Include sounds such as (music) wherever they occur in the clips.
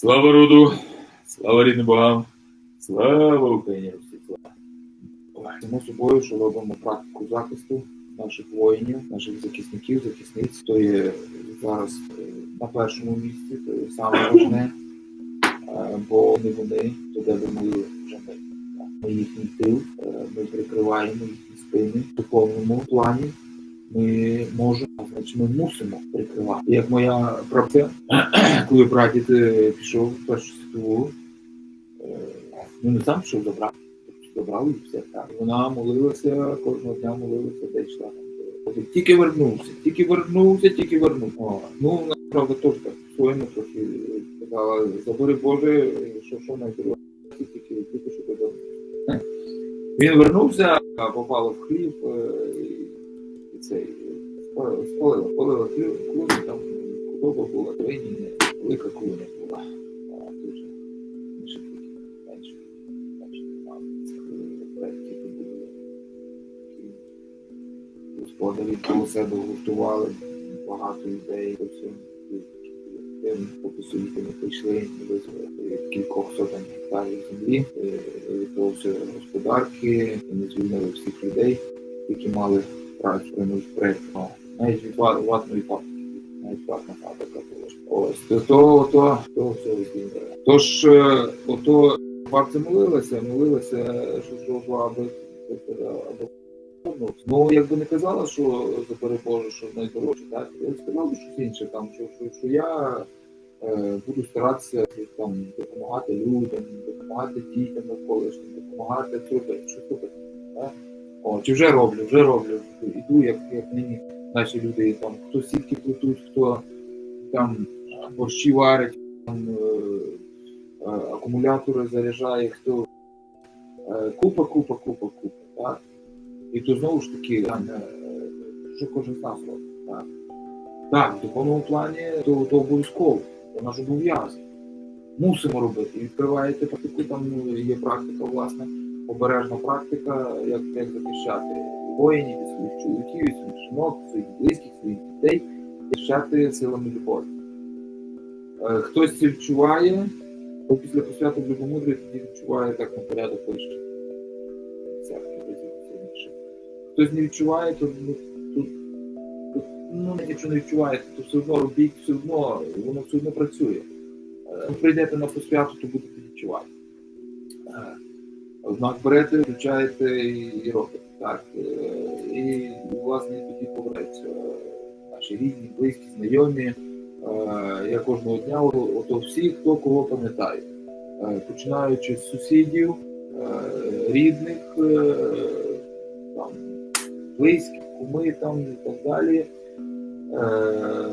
Слава роду, слава рідним богам, слава Україні! Слава! Само собою, що робимо практику захисту наших воїнів, наших захисників, захисниць. То є зараз е, на першому місці, то є саме важне, Е, бо не вони, то де ми вже ми. Ми їхній тил, е, ми прикриваємо їхні спини в духовному плані. Ми можемо, значить ми мусимо прикривати. Як моя прабця, (clears throat) коли прадід е, пішов в першу світову, е, ну не сам пішов забрав, забрали і все так. Вона молилася, кожного дня молилася, де йшла Тільки вернувся, тільки вернувся, тільки вернувся. Ну, вона, правда, теж так своєму трохи е, сказала, забери Боже, е, що що найдорожче, тільки, тільки що додому. Він вернувся, а попало в хліб е, цей е, спалила хліб, клуні, там худоба була, двині, велика клуня була. Дуже такі, менше, менше немає е, які були господарі коло себе гуртували багато людей по всьому. Поки собі не прийшли, визвали кількох сотень гектарів землі, е, від того все господарки, вони звільнили всіх людей, які мали працю приносить проєкт. Навіть ватної фабрики, навіть ватна фабрика була. Ось, то, то, то, все звільнили. Тож, е, ото бабця молилася, молилася, що, що аби, аби Ну, якби не казала, що забери Боже, що найдорожче, так? Я сказав щось інше, там, що, що, що я е, буду старатися там, допомагати людям, допомагати дітям навколишнім, допомагати зробити, що робити. Так? О, вже роблю, вже роблю. Іду, як, як нині наші люди, там, хто сітки плетуть, хто там борщі варить, там, е, е, акумулятори заряджає, хто е, купа, купа, купа, купа. Так? І то знову ж таки, е, що кожен з нас робить. Так, так в духовному плані то, то обов'язково, це наш обов'язок. Мусимо робити. Відкриваєте практику, там ну, є практика, власне, обережна практика, як, як захищати воїнів, своїх чоловіків, своїх жінок, своїх близьких, своїх дітей, захищати силами любові. Е, Хтось це відчуває, то після посвяту Богомудрі тоді відчуває так на порядок вище. Хтось не відчуває, то, ну, то, то ну, якщо не відчуваєте, то все одно робіть, все одно, воно все одно працює. Е, Прийдете на посвяту, то будете відчувати. Е, Однак берете, включаєте і, робите. Так. Е, І, власне, тоді повернеться наші рідні, близькі, знайомі. Е, Я кожного дня, ото всі, хто кого пам'ятає. Е, Починаючи з сусідів, е, рідних, е, там, близьких, куми там і так далі. Е,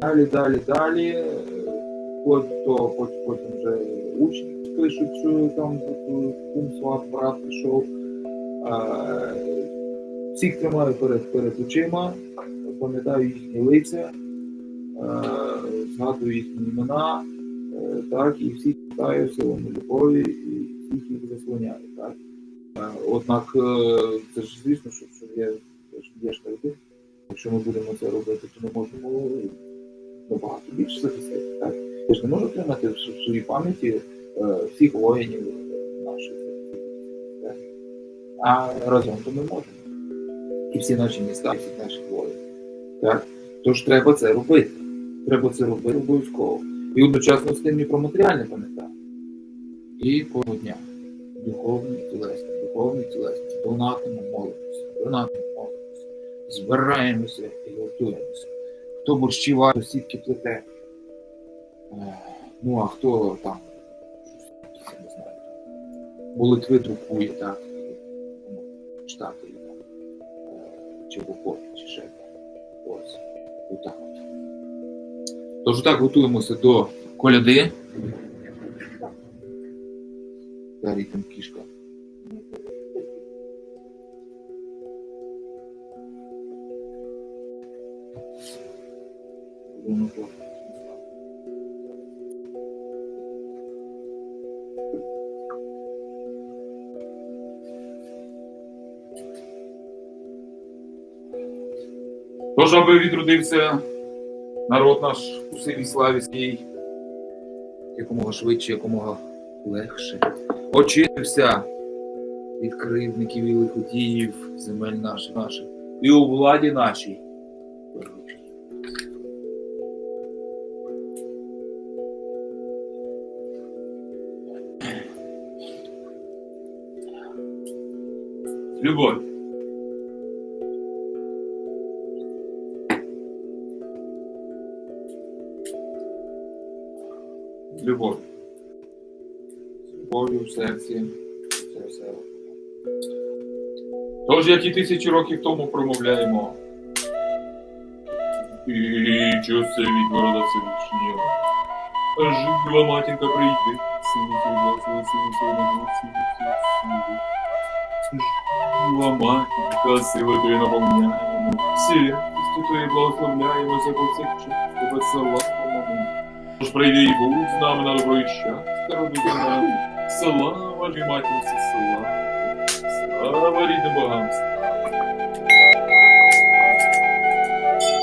Далі, далі, далі. Вплоть до потім, вже учні пишуть, що там кум сват, брат пішов. Е, Всіх тримаю перед, перед очима, пам'ятаю їхні лиця, е, згадую їхні імена, е, так, і всіх питаю силами любові, і всіх їх заслоняю. Так. Однак, це ж звісно, що, є, є ж-. Якщо ми будемо це робити, то ми можемо набагато більше захистити. Ви ж не можете тримати в своїй пам'яті е, всіх воїнів наших. А разом то ми можемо. І всі наші міста, і всіх наших воїнів. Так? Тож треба це робити. Треба це робити обов'язково. І одночасно з тим і про матеріальне пам'ятати. І по дня. Духовні, тілесні, духовні, тілесні. Донатимо, молимося, донатимо, молимося. Збираємося і готуємося. Хто борщі варить, сітки плете. Ну, а хто там я не знаю, молитви друкує, так, їх там, е, чи виходить, чи ще. Ось. Отак от. Тож так готуємося до коляди. Далі там кішка. Воно Тож, аби відродився народ наш у силі славі своїй, якомога швидше, якомога легше. Очистився від кривдників і лиходіїв земель наших наших. І у владі нашій. Любовь. Любовь. З любов'ю в серці. Це все. Тож, як і тисячі років тому промовляємо. І чувство від города Всевишнього. Жива матінка прийде, сину твій благослови, сину твій Жива матінка, сила твої наповняємо. Святістю твої благословляємося по всіх час, тебе славимо. Тож прийди і будь з нами на добрий час, родина. Слава матінці, слава, слава рідним богам.